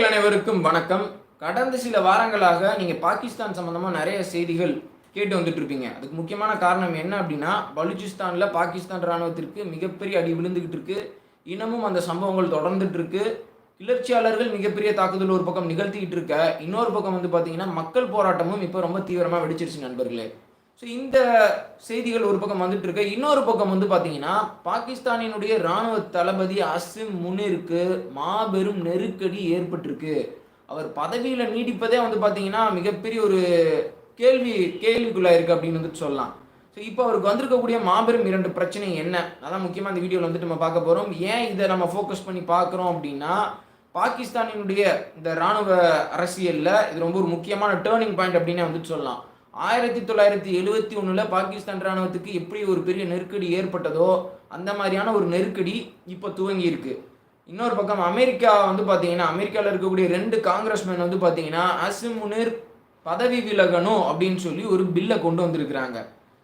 நண்பர்கள் அனைவருக்கும் வணக்கம். கடந்த சில வாரங்களாக நீங்கள் பாகிஸ்தான் சம்மந்தமாக நிறைய செய்திகள் கேட்டு வந்துட்டு இருப்பீங்க அதுக்கு முக்கியமான காரணம் என்ன அப்படின்னா பலுச்சிஸ்தானில் பாகிஸ்தான் ராணுவத்திற்கு மிகப்பெரிய அடி விழுந்துகிட்டு இருக்கு. இன்னமும் அந்த சம்பவங்கள் தொடர்ந்துட்டு இருக்கு. கிளர்ச்சியாளர்கள் மிகப்பெரிய தாக்குதல் ஒரு பக்கம் நிகழ்த்திக்கிட்டு இருக்க. இன்னொரு பக்கம் வந்து பார்த்தீங்கன்னா மக்கள் போராட்டமும் இப்போ ரொம்ப தீவிரமாக வெடிச்சிருச்சு நண்பர்களே. ஸோ இந்த செய்திகள் ஒரு பக்கம் வந்துட்டு இருக்கு இன்னொரு பக்கம் வந்து பார்த்தீங்கன்னா பாகிஸ்தானினுடைய ராணுவ தளபதி அசிம் முனிருக்கு மாபெரும் நெருக்கடி ஏற்பட்டிருக்கு. அவர் பதவியில் நீடிப்பதே வந்து பார்த்தீங்கன்னா மிகப்பெரிய ஒரு கேள்வி கேள்விக்குள்ளாக இருக்குது அப்படின்னு வந்து சொல்லலாம். ஸோ இப்போ அவருக்கு வந்திருக்கக்கூடிய மாபெரும் இரண்டு பிரச்சனை என்ன? அதான் முக்கியமாக இந்த வீடியோவில் வந்துட்டு நம்ம பார்க்க போகிறோம் ஏன் இதை நம்ம ஃபோக்கஸ் பண்ணி பார்க்குறோம் அப்படின்னா பாகிஸ்தானினுடைய இந்த ராணுவ அரசியலில் இது ரொம்ப ஒரு முக்கியமான டேர்னிங் பாயிண்ட் அப்படின்னு வந்துட்டு சொல்லலாம். ஆயிரத்தி தொள்ளாயிரத்தி எழுவத்தி ஒன்றில் பாகிஸ்தான் ராணுவத்துக்கு எப்படி ஒரு பெரிய நெருக்கடி ஏற்பட்டதோ அந்த மாதிரியான ஒரு நெருக்கடி இப்போ துவங்கியிருக்கு இன்னொரு பக்கம் அமெரிக்கா வந்து பார்த்தீங்கன்னா அமெரிக்காவில் இருக்கக்கூடிய ரெண்டு காங்கிரஸ்மேன் வந்து பார்த்தீங்கன்னா அசிமுனிர் பதவி விலகணும் அப்படின்னு சொல்லி ஒரு பில்லை கொண்டு வந்திருக்கிறாங்க.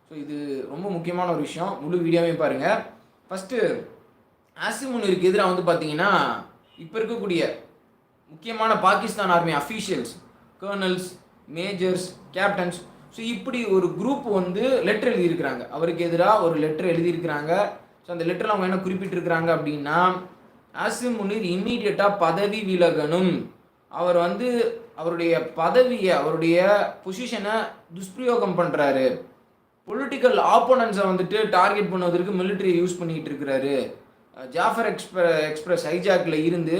ஸோ இது ரொம்ப முக்கியமான ஒரு விஷயம். முழு வீடியோவே பாருங்கள் ஃபஸ்ட்டு ஆசிமுனிருக்கு எதிராக வந்து பார்த்தீங்கன்னா இப்போ இருக்கக்கூடிய முக்கியமான Pakistan army officials colonels majors captains so இப்படி ஒரு குரூப் வந்து லெட்டர் எழுதியிருக்கிறாங்க. அவருக்கு எதிராக ஒரு லெட்டர் எழுதியிருக்கிறாங்க. ஸோ அந்த லெட்டரில் அவங்க என்ன குறிப்பிட்டிருக்கிறாங்க அப்படின்னா ஆசிம் முனீர் இம்மீடியட்டாக பதவி விலகணும். அவர் வந்து அவருடைய பதவியை அவருடைய பொசிஷனை துஷ்பிரயோகம் பண்ணுறாரு பொலிட்டிக்கல் ஆப்போனன்ஸை வந்துட்டு டார்கெட் பண்ணுவதற்கு மிலிட்ரியை யூஸ் பண்ணிகிட்டு இருக்கிறாரு. ஜாஃபர் எக்ஸ்பிர எக்ஸ்பிரஸ் ஹைஜாக்கில் இருந்து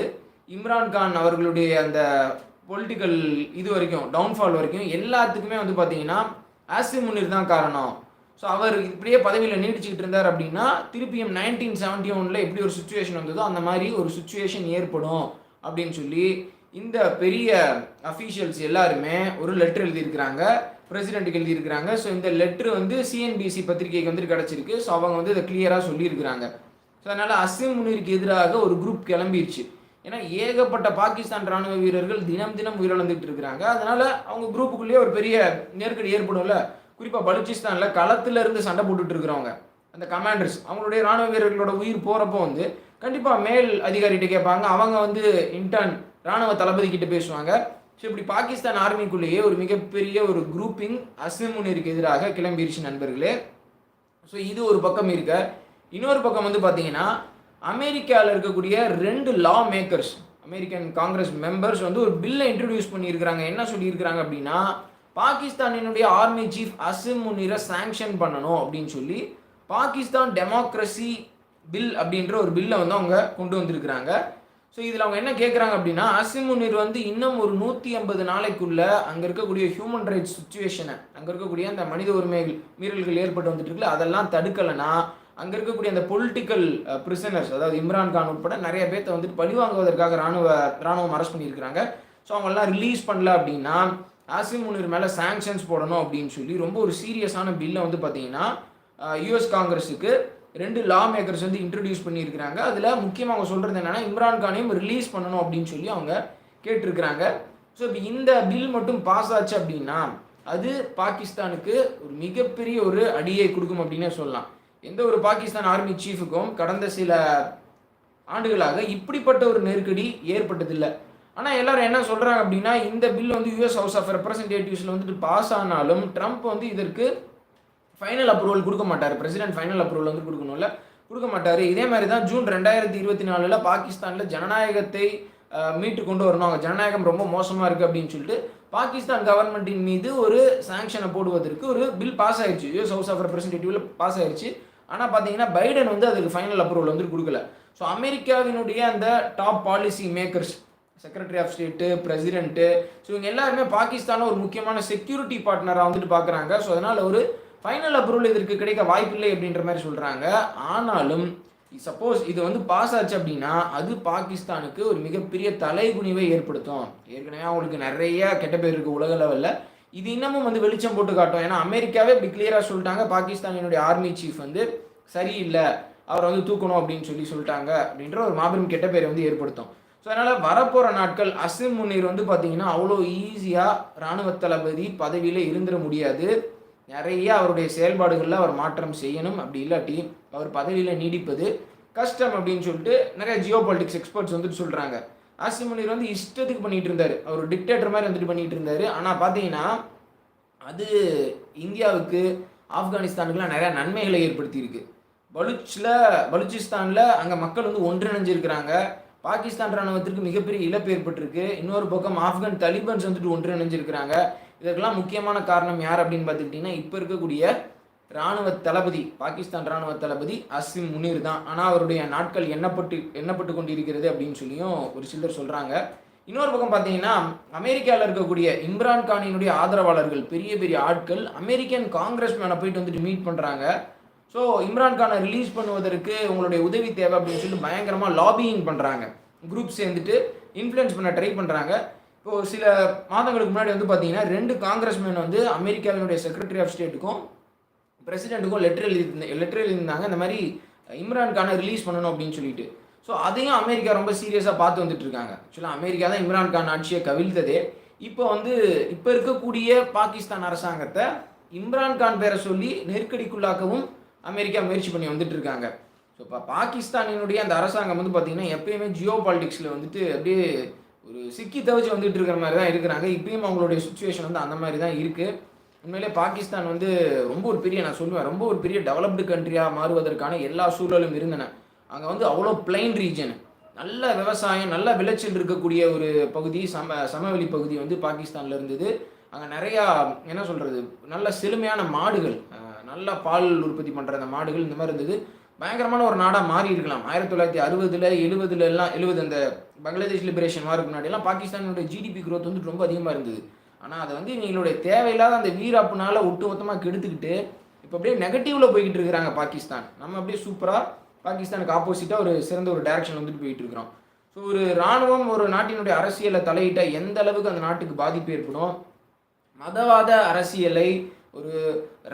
இம்ரான் கான் அவர்களுடைய அந்த பொலிட்டிக்கல் இது வரைக்கும் டவுன்ஃபால் வரைக்கும் எல்லாத்துக்குமே வந்து பார்த்தீங்கன்னா ஆசிம் முனிர் தான் காரணம். ஸோ அவர் இப்படியே பதவியில் நீடிச்சுக்கிட்டு இருந்தார் அப்படின்னா திருப்பியும் நைன்டீன் செவன்டி ஒனில் எப்படி ஒரு சுச்சுவேஷன் வந்ததோ அந்த மாதிரி ஒரு சுச்சுவேஷன் ஏற்படும் அப்படின்னு சொல்லி இந்த பெரிய அஃபீஷியல்ஸ் எல்லாருமே ஒரு லெட்ரு எழுதியிருக்கிறாங்க. பிரசிடென்ட்டுக்கு எழுதியிருக்கிறாங்க. ஸோ இந்த லெட்ரு வந்து சிஎன்பிசி பத்திரிகைக்கு வந்துட்டு கிடச்சிருக்கு. ஸோ அவங்க வந்து இதை கிளியராக சொல்லியிருக்கிறாங்க. ஸோ அதனால் அசிம் முனிருக்கு எதிராக ஒரு குரூப் கிளம்பிடுச்சு ஏன்னா ஏகப்பட்ட பாகிஸ்தான் ராணுவ வீரர்கள் தினம் தினம் உயிரிழந்துட்டு இருக்கிறாங்க. அதனால அவங்க குரூப்புக்குள்ளேயே ஒரு பெரிய நெருக்கடி ஏற்படும்ல. குறிப்பாக பலூச்சிஸ்தானில் களத்துல இருந்து சண்டை போட்டுட்டு இருக்கிறவங்க அந்த கமாண்டர்ஸ் அவங்களுடைய ராணுவ வீரர்களோட உயிர் போகிறப்போ வந்து கண்டிப்பாக மேல் அதிகாரிகிட்ட கேட்பாங்க. அவங்க வந்து இன்டர்ன் ராணுவ தளபதி கிட்ட பேசுவாங்க. ஸோ இப்படி பாகிஸ்தான் ஆர்மிக்குள்ளேயே ஒரு மிகப்பெரிய ஒரு குரூப்பிங் அசிமுனிற்கு எதிராக கிளம்பிருச்சு நண்பர்களே. ஸோ இது ஒரு பக்கம் இருக்க. இன்னொரு பக்கம் வந்து பார்த்தீங்கன்னா அமெரிக்காவில் இருக்கக்கூடிய ரெண்டு lawmakers American Congress members வந்து ஒரு பில்லை இன்ட்ரடியூஸ் பண்ணியிருக்கிறாங்க. என்ன சொல்லியிருக்கிறாங்க அப்படின்னா பாகிஸ்தானினுடைய ஆர்மி சீஃப் அசிம் முனிரை சாங்ஷன் பண்ணணும் அப்படின்னு சொல்லி பாகிஸ்தான் டெமோக்ரஸி பில் அப்படின்ற ஒரு பில்லை வந்து அவங்க கொண்டு வந்திருக்கிறாங்க. ஸோ இதில் அவங்க என்ன கேட்குறாங்க அப்படின்னா அசிம் முனிர் வந்து இன்னும் ஒரு நூற்றி ஐம்பது நாளைக்குள்ளே அங்கே இருக்கக்கூடிய ஹியூமன் ரைட்ஸ் சுச்சுவேஷனை அங்கே இருக்கக்கூடிய அந்த மனித உரிமைகள் மீறல்கள் ஏற்பட்டு வந்துட்டு இருக்குல்ல அதெல்லாம் தடுக்கலைன்னா அங்கே இருக்கக்கூடிய அந்த பொலிட்டிக்கல் பிரிசனர்ஸ் அதாவது இம்ரான் கான் உட்பட நிறைய பேர்த்த வந்துட்டு பழிவாங்குவதற்காக ராணுவ ராணுவம் அரெஸ்ட் பண்ணியிருக்கிறாங்க. ஸோ அவங்கெல்லாம் ரிலீஸ் பண்ணல அப்படின்னா ஆசிம் முனிர் மேலே சாங்ஷன்ஸ் போடணும் அப்படின்னு சொல்லி ரொம்ப ஒரு சீரியஸான பில்லை வந்து பார்த்தீங்கன்னா யூஎஸ் காங்கிரஸுக்கு ரெண்டு லா மேக்கர்ஸ் வந்து இன்ட்ரடியூஸ் பண்ணியிருக்கிறாங்க. அதில் முக்கியமாக அவங்க சொல்கிறது என்னென்னா இம்ரான் கானையும் ரிலீஸ் பண்ணணும் அப்படின்னு சொல்லி அவங்க கேட்டிருக்கிறாங்க. ஸோ இப்போ இந்த பில் மட்டும் பாஸ் ஆச்சு அப்படின்னா அது பாகிஸ்தானுக்கு ஒரு மிகப்பெரிய ஒரு அடியை கொடுக்கும் அப்படின்னே சொல்லலாம். எந்த ஒரு பாகிஸ்தான் ஆர்மி சீஃபுக்கும் கடந்த சில ஆண்டுகளாக இப்படிப்பட்ட ஒரு நெருக்கடி ஏற்பட்டதில்லை. ஆனால் எல்லாரும் என்ன சொல்கிறாங்க அப்படின்னா இந்த பில் வந்து யூஎஸ் ஹவுஸ் ஆஃப் ரெப்ரசன்டேட்டிவ்ஸில் வந்துட்டு பாஸ் ஆனாலும் ட்ரம்ப் வந்து இதற்கு ஃபைனல் அப்ரூவல் கொடுக்க மாட்டார். பிரசிடென்ட் ஃபைனல் அப்ரூவல் வந்து கொடுக்கணும்ல. கொடுக்க மாட்டார். இதே மாதிரி தான் ஜூன் ரெண்டாயிரத்தி இருபத்தி நாலில் பாகிஸ்தானில் ஜனநாயகத்தை மீட்டு கொண்டு வரணும். அவங்க ஜனநாயகம் ரொம்ப மோசமாக இருக்குது அப்படின்னு சொல்லிட்டு பாகிஸ்தான் கவர்மெண்ட்டின் மீது ஒரு சாங்ஷனை போடுவதற்கு ஒரு பில் பாஸ் ஆயிடுச்சு யூஎஸ் ஹவுஸ் ஆஃப் ரெப்ரஸன்டேட்டிவில் பாஸ் ஆயிடுச்சு ஆனால் பார்த்தீங்கன்னா பைடன் வந்து அதுக்கு ஃபைனல் அப்ரூவல் வந்து கொடுக்கல. ஸோ அமெரிக்காவினுடைய அந்த top policy makers secretary of state president so இவங்க எல்லாருமே பாகிஸ்தானில் ஒரு முக்கியமான செக்யூரிட்டி பார்ட்னராக வந்துட்டு பார்க்குறாங்க ஸோ அதனால் ஒரு ஃபைனல் அப்ரூவல் இதற்கு கிடைக்க வாய்ப்பில்லை அப்படின்ற மாதிரி சொல்கிறாங்க ஆனாலும் சப்போஸ் இது வந்து பாஸ் ஆச்சு அப்படின்னா அது பாகிஸ்தானுக்கு ஒரு மிகப்பெரிய தலைகுனிவை ஏற்படுத்தும். ஏற்கனவே அவங்களுக்கு நிறைய கெட்ட பேர் இருக்குது உலக லெவலில் இது இன்னமும் வந்து வெளிச்சம் போட்டு காட்டும். ஏன்னா அமெரிக்காவே இப்படி கிளியராக சொல்லிட்டாங்க. பாகிஸ்தானினுடைய ஆர்மி சீஃப் வந்து சரியில்லை அவரை வந்து தூக்கணும் அப்படின்னு சொல்லி சொல்லிட்டாங்க அப்படின்ற ஒரு மாபெரும் கெட்ட பேரை வந்து ஏற்படுத்தும். ஸோ அதனால் வரப்போகிற நாட்கள் அசிம் முன்னீர் வந்து பார்த்தீங்கன்னா அவ்வளோ ஈஸியாக இராணுவ தளபதி பதவியில் இருந்துட முடியாது. நிறைய அவருடைய செயல்பாடுகளில் அவர் மாற்றம் செய்யணும். அப்படி இல்லாட்டி அவர் பதவியில் நீடிப்பது கஷ்டம் அப்படின்னு சொல்லிட்டு நிறைய ஜியோ பாலிட்டிக்ஸ் எக்ஸ்பர்ட்ஸ் வந்துட்டு சொல்கிறாங்க ஆசிம் வந்து இஷ்டத்துக்கு பண்ணிகிட்டு இருந்தார். அவர் டிக்டேட்டர் மாதிரி வந்துட்டு பண்ணிகிட்டு இருந்தார். ஆனால் பார்த்தீங்கன்னா அது இந்தியாவுக்கு ஆப்கானிஸ்தானுக்குலாம் நிறையா நன்மைகளை ஏற்படுத்தியிருக்கு. பலுச்சில் பலுச்சிஸ்தானில் அங்கே மக்கள் வந்து ஒன்றிணைஞ்சிருக்கிறாங்க. பாகிஸ்தான் ராணுவத்திற்கு மிகப்பெரிய இழப்பு ஏற்பட்டிருக்கு. இன்னொரு பக்கம் ஆப்கான் தலிபன்ஸ் வந்துட்டு ஒன்றிணைஞ்சிருக்கிறாங்க. இதற்கெல்லாம் முக்கியமான காரணம் யார் அப்படின்னு பார்த்துக்கிட்டிங்கன்னா இப்போ இருக்கக்கூடிய ராணுவ தளபதி பாகிஸ்தான் ராணுவ தளபதி அஸ்விம் முனீர் தான். ஆனால் அவருடைய நாட்கள் எண்ணப்பட்டு எண்ணப்பட்டு கொண்டு இருக்கிறது அப்படின்னு சொல்லியும் ஒரு சிலர் சொல்கிறாங்க இன்னொரு பக்கம் பார்த்தீங்கன்னா அமெரிக்காவில் இருக்கக்கூடிய இம்ரான் கானினுடைய ஆதரவாளர்கள் பெரிய பெரிய ஆட்கள் அமெரிக்கன் காங்கிரஸ் மேனை போயிட்டு வந்துட்டு மீட் பண்ணுறாங்க ஸோ இம்ரான் கானை ரிலீஸ் பண்ணுவதற்கு உங்களுடைய உதவி தேவை அப்படின்னு சொல்லிட்டு பயங்கரமாக லாபியிங் பண்ணுறாங்க குரூப் சேர்ந்துட்டு இன்ஃப்ளூயன்ஸ் பண்ண ட்ரை பண்ணுறாங்க இப்போது சில மாதங்களுக்கு முன்னாடி வந்து பார்த்தீங்கன்னா ரெண்டு காங்கிரஸ்மேன் வந்து அமெரிக்காவினுடைய செக்ரட்டரி ஆஃப் ஸ்டேட்டுக்கும் பிரசிடெண்ட்டுக்கும் லெட்டர் எழுதி லெட்டர் எழுதியிருந்தாங்க. இந்த மாதிரி இம்ரான் கானை ரிலீஸ் பண்ணணும் அப்படின்னு சொல்லிட்டு. ஸோ அதையும் அமெரிக்கா ரொம்ப சீரியஸாக பார்த்து வந்துட்டு இருக்காங்க ஆக்சுவலாக அமெரிக்கா தான் இம்ரான் கான் ஆட்சியை கவிழ்த்ததே. இப்போ வந்து இப்போ இருக்கக்கூடிய பாகிஸ்தான் அரசாங்கத்தை இம்ரான் கான் பேரை சொல்லி நெருக்கடிக்குள்ளாக்கவும் அமெரிக்கா முயற்சி பண்ணி வந்துட்டு இருக்காங்க ஸோ இப்போ பாகிஸ்தானினுடைய அந்த அரசாங்கம் வந்து பார்த்தீங்கன்னா எப்பயுமே ஜியோ பாலிடிக்ஸில் வந்துட்டு அப்படியே ஒரு சிக்கி தவிச்சு வந்துட்டு இருக்கிற மாதிரி தான் இருக்கிறாங்க. இப்பயும் அவங்களுடைய சுச்சுவேஷன் வந்து அந்த மாதிரி தான் இருக்குது உண்மையிலே பாகிஸ்தான் வந்து ரொம்ப ஒரு பெரிய நான் சொல்லுவேன் ரொம்ப ஒரு பெரிய டெவலப்டு கண்ட்ரியாக மாறுவதற்கான எல்லா சூழலும் இருந்தன. அங்கே வந்து அவ்வளோ பிளைன் ரீஜன் நல்ல விவசாயம் நல்ல விளைச்சல் இருக்கக்கூடிய ஒரு பகுதி சம சமவெளி பகுதி வந்து பாகிஸ்தானில் இருந்தது. அங்கே நிறையா என்ன சொல்கிறது நல்ல செழுமையான மாடுகள் நல்ல பால் உற்பத்தி பண்ணுற அந்த மாடுகள் இந்த மாதிரி இருந்தது. பயங்கரமான ஒரு நாடாக மாறி இருக்கலாம். ஆயிரத்தி தொள்ளாயிரத்தி அறுபதுல எழுபதுல எல்லாம் எழுபது அந்த பங்களாதேஷ் லிபரேஷன் வாருக்கு முன்னாடியெல்லாம் பாகிஸ்தானோட ஜிடிபி க்ரோத் வந்து ரொம்ப அதிகமாக இருந்தது. ஆனால் அதை வந்து இவங்களுடைய தேவையில்லாத அந்த வீராப்புனால ஒட்டுமொத்தமாக கெடுத்துக்கிட்டு இப்போ அப்படியே நெகட்டிவ்ல போய்கிட்டு இருக்கிறாங்க பாகிஸ்தான். நம்ம அப்படியே சூப்பராக பாகிஸ்தானுக்கு ஆப்போசிட்டாக ஒரு சிறந்த ஒரு டைரக்ஷன் வந்துட்டு போயிட்டு இருக்கிறோம். ஸோ ஒரு இராணுவம் ஒரு நாட்டினுடைய அரசியலை தலையிட்ட எந்த அளவுக்கு அந்த நாட்டுக்கு பாதிப்பு ஏற்படும்? மதவாத அரசியலை ஒரு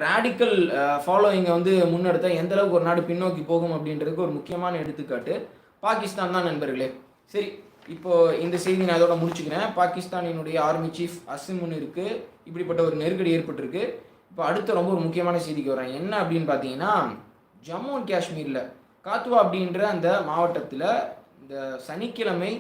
ரேடிக்கல் ஃபாலோயிங்கை வந்து முன்னெடுத்தால் எந்த அளவுக்கு ஒரு நாடு பின்னோக்கி போகும் அப்படின்றதுக்கு ஒரு முக்கியமான எடுத்துக்காட்டு பாகிஸ்தான் தான் நண்பர்களே. சரி இப்போது இந்த செய்தி நான் இதோட முடிச்சுக்கிறேன். பாகிஸ்தானினுடைய ஆர்மி சீஃப் அசிம் இருக்குது இப்படிப்பட்ட ஒரு நெருக்கடி ஏற்பட்டிருக்கு. இப்போ அடுத்த ரொம்ப ஒரு முக்கியமான செய்திக்கு வரேன். என்ன அப்படின்னு பார்த்தீங்கன்னா ஜம்மு அண்ட் காஷ்மீரில் காத்துவா அப்படின்ற அந்த மாவட்டத்தில் இந்த சனிக்கிழமை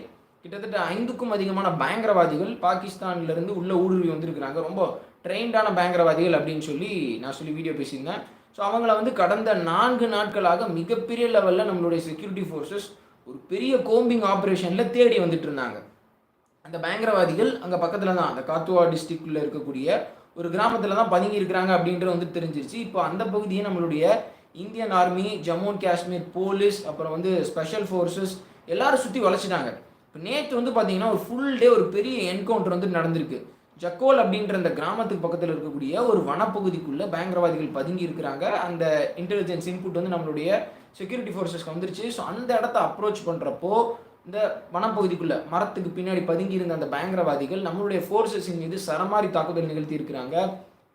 கிட்டத்தட்ட ஐந்துக்கும் அதிகமான பயங்கரவாதிகள் பாகிஸ்தான்லேருந்து உள்ள ஊடுருவி வந்திருக்கிறாங்க. ரொம்ப ட்ரெயின்டான பயங்கரவாதிகள் அப்படின்னு சொல்லி நான் சொல்லி வீடியோ பேசியிருந்தேன். ஸோ அவங்கள வந்து கடந்த நான்கு நாட்களாக மிகப்பெரிய லெவலில் நம்மளுடைய செக்யூரிட்டி ஃபோர்ஸஸ் ஒரு பெரிய கோம்பிங் ஆப்ரேஷனில் தேடி வந்துட்டு இருந்தாங்க. அந்த பயங்கரவாதிகள் அங்கே பக்கத்தில் தான் அந்த காத்துவா டிஸ்ட்ரிக்டில் இருக்கக்கூடிய ஒரு கிராமத்தில் தான் பதுங்கி இருக்கிறாங்க அப்படின்றது வந்து தெரிஞ்சிருச்சு. இப்போ அந்த பகுதியை நம்மளுடைய Indian army Jammu and Kashmir police அப்புறம் வந்து ஸ்பெஷல் ஃபோர்ஸஸ் எல்லாரும் சுற்றி வளைச்சிட்டாங்க இப்போ நேற்று வந்து பார்த்தீங்கன்னா ஒரு ஃபுல் டே ஒரு பெரிய என்கவுண்டர் வந்து நடந்திருக்கு. ஜக்கோல் அப்படின்ற அந்த கிராமத்துக்கு பக்கத்தில் இருக்கக்கூடிய ஒரு வனப்பகுதிக்குள்ள பயங்கரவாதிகள் பதுங்கி இருக்கிறாங்க. அந்த இன்டெலிஜென்ஸ் இன்புட் வந்து நம்மளுடைய செக்யூரிட்டி ஃபோர்ஸஸ்க்கு வந்துருச்சு. ஸோ அந்த இடத்த அப்ரோச் பண்ணுறப்போ இந்த வனப்பகுதிக்குள்ள மரத்துக்கு பின்னாடி பதுங்கி இருந்த அந்த பயங்கரவாதிகள் நம்மளுடைய ஃபோர்ஸஸின் மீது சரமாரி தாக்குதல் நிகழ்த்தி இருக்கிறாங்க.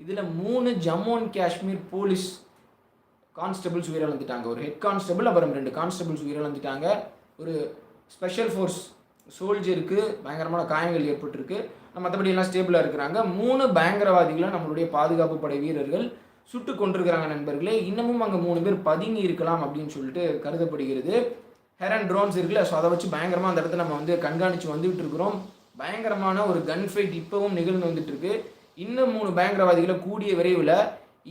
இதில் மூணு Jammu and Kashmir police constables உயிரிழந்துட்டாங்க. ஒரு ஹெட் கான்ஸ்டபிள் அப்புறம் ரெண்டு கான்ஸ்டபிள்ஸ் உயிரிழந்துட்டாங்க. ஒரு ஸ்பெஷல் ஃபோர்ஸ் சோல்ஜருக்கு பயங்கரமான காயங்கள் ஏற்பட்டிருக்கு. மற்றபடி எல்லாம் ஸ்டேபிளாக இருக்கிறாங்க. மூணு பயங்கரவாதிகளும் நம்மளுடைய பாதுகாப்பு படை வீரர்கள் சுட்டு கொண்டிருக்கிறாங்க நண்பர்களே. இன்னமும் அங்கே மூணு பேர் பதுங்கி இருக்கலாம் அப்படின்னு சொல்லிட்டு கருதப்படுகிறது. ஹெரன் ட்ரோன்ஸ் இருக்குல்ல ஸோ அதை வச்சு பயங்கரமாக அந்த இடத்துல நம்ம வந்து கண்காணித்து வந்துகிட்டு இருக்கிறோம். பயங்கரமான ஒரு கன் ஃபைட் இப்போவும் நிகழ்ந்து வந்துட்டு இருக்கு. இன்னும் மூணு பயங்கரவாதிகளை கூடிய விரைவில்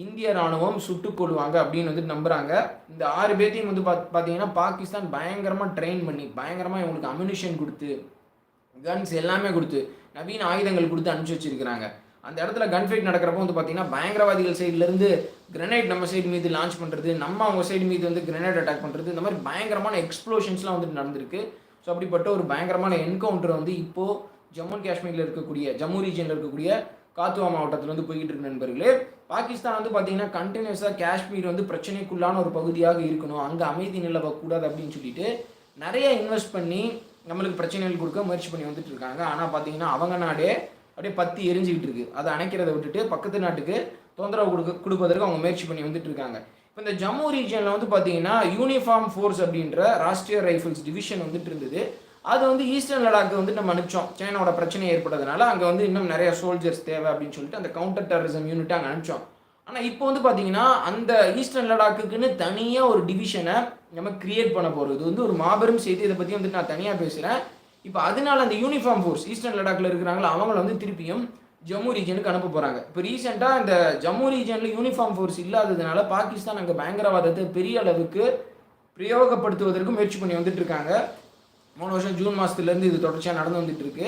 இந்திய ராணுவம் சுட்டுக் கொள்வாங்க அப்படின்னு வந்து நம்புகிறாங்க இந்த ஆறு பேர்த்தையும் வந்து பாத் பார்த்தீங்கன்னா பாகிஸ்தான் பயங்கரமாக ட்ரெயின் பண்ணி பயங்கரமாக இவங்களுக்கு அம்யூனிஷன் கொடுத்து கன்ஸ் எல்லாமே கொடுத்து நவீன ஆயுதங்கள் கொடுத்து அனுப்பிச்சு வச்சிருக்கிறாங்க. அந்த இடத்துல கன் ஃபைட் நடக்கிறப்போ வந்து பார்த்தீங்கன்னா பயங்கரவாதிகள் சைட்லேருந்து கிரனைட் நம்ம சைடு மீது லான்ச் பண்ணுறது நம்ம அவங்க சைடு மீது வந்து கிரனைட் அட்டாக் பண்ணுறது இந்த மாதிரி பயங்கரமான எக்ஸ்ப்ளோஷன்ஸ்லாம் வந்துட்டு நடந்திருக்கு. ஸோ அப்படிப்பட்ட ஒரு பயங்கரமான என்கவுண்டர் வந்து இப்போது ஜம்மு அண்ட் காஷ்மீரில் இருக்கக்கூடிய ஜம்மு ரீஜனில் இருக்கக்கூடிய காத்துவா மாவட்டத்தில் வந்து போய்கிட்டு இருக்கு நண்பர்களே. பாகிஸ்தான் வந்து பார்த்தீங்கன்னா கண்டினியூஸாக காஷ்மீர் வந்து பிரச்சனைக்குள்ளான ஒரு பகுதியாக இருக்கணும் அங்கே அமைதி நிலவக்கூடாது அப்படின்னு சொல்லிட்டு நிறைய இன்வெஸ்ட் பண்ணி நம்மளுக்கு பிரச்சனைகள் கொடுக்க முயற்சி பண்ணி வந்துட்டு இருக்காங்க. ஆனால் பார்த்தீங்கன்னா அவங்க நாடே அப்படியே பத்தி எரிஞ்சுக்கிட்டு இருக்கு. அதை அணைக்கிறத விட்டுட்டு பக்கத்து நாட்டுக்கு தொந்தரவு கொடுக்க கொடுப்பதற்கு அவங்க முயற்சி பண்ணி வந்துட்டு இருக்காங்க. இப்போ இந்த ஜம்மு ரீஜனில் வந்து பார்த்தீங்கன்னா யூனிஃபார்ம் ஃபோர்ஸ் அப்படின்ற ராஷ்ட்ரிய ரைஃபிள்ஸ் டிவிஷன் வந்துட்டு இருந்தது. அது வந்து ஈஸ்டர்ன் லடாக்கு வந்து நம்ம அனுப்பிச்சோம். சைனாவோட பிரச்சனை ஏற்பட்டதுனால அங்கே வந்து இன்னும் நிறைய சோல்ஜர்ஸ் தேவை அப்படின்னு சொல்லிட்டு அந்த கவுண்டர் டெரரிசம் யூனிட் அங்கே அனுப்பிச்சோம். ஆனால் இப்போ வந்து பார்த்தீங்கன்னா அந்த ஈஸ்டர்ன் லடாக்குக்குன்னு தனியாக ஒரு டிவிஷனை நம்ம கிரியேட் பண்ண போகிறது இது வந்து ஒரு மாபெரும் செய்தி. இதை பற்றி வந்துட்டு நான் தனியாக பேசுகிறேன் இப்போ அதனால அந்த யூனிஃபார்ம் ஃபோர்ஸ் ஈஸ்டர்ன் லடாக்கில் இருக்கிறாங்களோ அவங்கள வந்து திருப்பியும் ஜம்மு ரீஜனுக்கு அனுப்ப போகிறாங்க இப்போ ரீசெண்டாக இந்த ஜம்மு ரீஜனில் யூனிஃபார்ம் ஃபோர்ஸ் இல்லாததுனால பாகிஸ்தான் அங்கே பயங்கரவாதத்தை பெரிய அளவுக்கு பிரயோகப்படுத்துவதற்கு முயற்சி பண்ணி வந்துட்டு இருக்காங்க. மூணு வருஷம் ஜூன் மாதத்துலேருந்து இது தொடர்ச்சியாக நடந்து வந்துட்டு இருக்கு.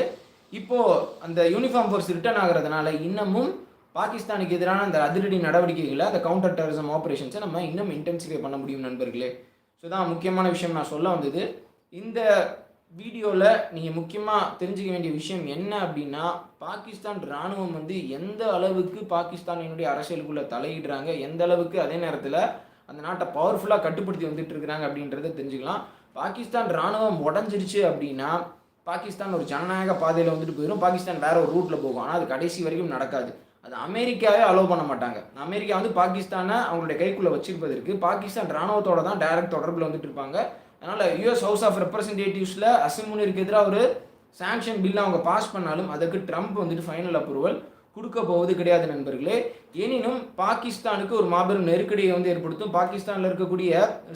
இப்போது அந்த யூனிஃபார்ம் ஃபோர்ஸ் ரிட்டர்ன் ஆகிறதுனால இன்னமும் பாகிஸ்தானுக்கு எதிரான அந்த அதிரடி நடவடிக்கைகளை அந்த கவுண்டர் டெரரிசம் ஆப்ரேஷன்ஸை நம்ம இன்னும் இன்டென்சிஃபை பண்ண முடியும் நண்பர்களே. ஸோ தான் முக்கியமான விஷயம் நான் சொல்ல வந்தது. இந்த வீடியோவில் நீங்கள் முக்கியமாக தெரிஞ்சுக்க வேண்டிய விஷயம் என்ன அப்படின்னா பாகிஸ்தான் இராணுவம் வந்து எந்த அளவுக்கு பாகிஸ்தானினுடைய அரசியலுக்குள்ளே தலையிடுறாங்க எந்த அளவுக்கு அதே நேரத்தில் அந்த நாட்டை பவர்ஃபுல்லாக கட்டுப்படுத்தி வந்துட்டு இருக்கிறாங்க அப்படின்றத தெரிஞ்சுக்கலாம். பாகிஸ்தான் இராணுவம் உடஞ்சிருச்சு அப்படின்னா பாகிஸ்தான் ஒரு ஜனநாயக பாதையில் வந்துட்டு போயிடும் பாகிஸ்தான் வேற ஒரு ரூட்டில் போகும். ஆனால் அது கடைசி வரைக்கும் நடக்காது. அது அமெரிக்காவே அலோவ் பண்ண மாட்டாங்க. அமெரிக்கா வந்து பாகிஸ்தானை அவங்களுடைய கைக்குள்ளே வச்சிருப்பதற்கு பாகிஸ்தான் ராணுவத்தோட தான் டைரக்ட் தொடர்பில் வந்துட்டு இருப்பாங்க. அதனால் யூஎஸ் ஹவுஸ் ஆஃப் ரெப்ரசன்டேட்டிவ்ஸில் அசிமுனிற்கு எதிராக ஒரு சாங்ஷன் பில் அவங்க பாஸ் பண்ணாலும் அதுக்கு ட்ரம்ப் வந்துட்டு ஃபைனல் அப்ரூவல் கொடுக்க போவது கிடையாது நண்பர்களே. எனினும் பாகிஸ்தானுக்கு ஒரு மாபெரும் நெருக்கடியை வந்து ஏற்படுத்தும். பாகிஸ்தானில் இருக்கக்கூடிய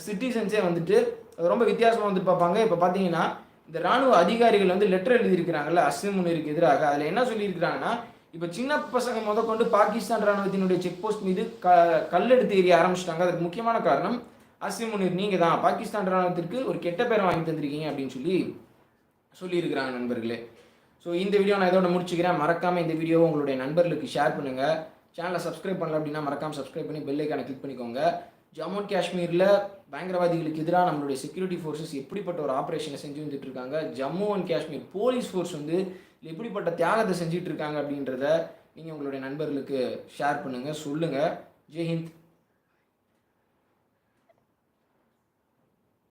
சிட்டிசன்ஸே வந்துட்டு அது ரொம்ப வித்தியாசமாக வந்து பார்ப்பாங்க. இப்போ பார்த்தீங்கன்னா இந்த ராணுவ அதிகாரிகள் வந்து லெட்டர் எழுதியிருக்கிறாங்கல்ல அசிம் முனிருக்கு எதிராக. அதில் என்ன சொல்லியிருக்கிறாங்கன்னா இப்போ சின்ன பசங்க முதற்கொண்டு பாகிஸ்தான் ராணுவத்தினுடைய செக் போஸ்ட் மீது க கல்லெடுத்து எரிய ஆரம்பிச்சிட்டாங்க. அதுக்கு முக்கியமான காரணம் அசிமுனிர் நீங்கள் தான் பாகிஸ்தான் ராணுவத்திற்கு ஒரு கெட்ட பேரை வாங்கி தந்திருக்கீங்க அப்படின்னு சொல்லி சொல்லியிருக்கிறாங்க நண்பர்களே. ஸோ இந்த வீடியோ நான் இதோட முடிச்சுக்கிறேன். மறக்காமல் இந்த வீடியோவை உங்களுடைய நண்பர்களுக்கு ஷேர் பண்ணுங்கள் சேனலை சப்ஸ்கிரைப் பண்ணல அப்படின்னா மறக்காமல் சப்ஸ்கிரைப் பண்ணி பெல் ஐக்கானை கிளிக் பண்ணிக்கோங்க. ஜம்மு அண்ட் காஷ்மீரில் பயங்கரவாதிகளுக்கு எதிராக நம்மளுடைய செக்யூரிட்டி ஃபோர்ஸஸ் எப்படிப்பட்ட ஒரு ஆப்ரேஷனை செஞ்சு வந்துட்டு இருக்காங்க? Jammu and Kashmir police force வந்து இல்லை இப்படிப்பட்ட தியாகத்தை செஞ்சிகிட்டு இருக்காங்க அப்படின்றத நீங்கள் உங்களுடைய நண்பர்களுக்கு ஷேர் பண்ணுங்கள் சொல்லுங்கள் ஜெய்ஹிந்த்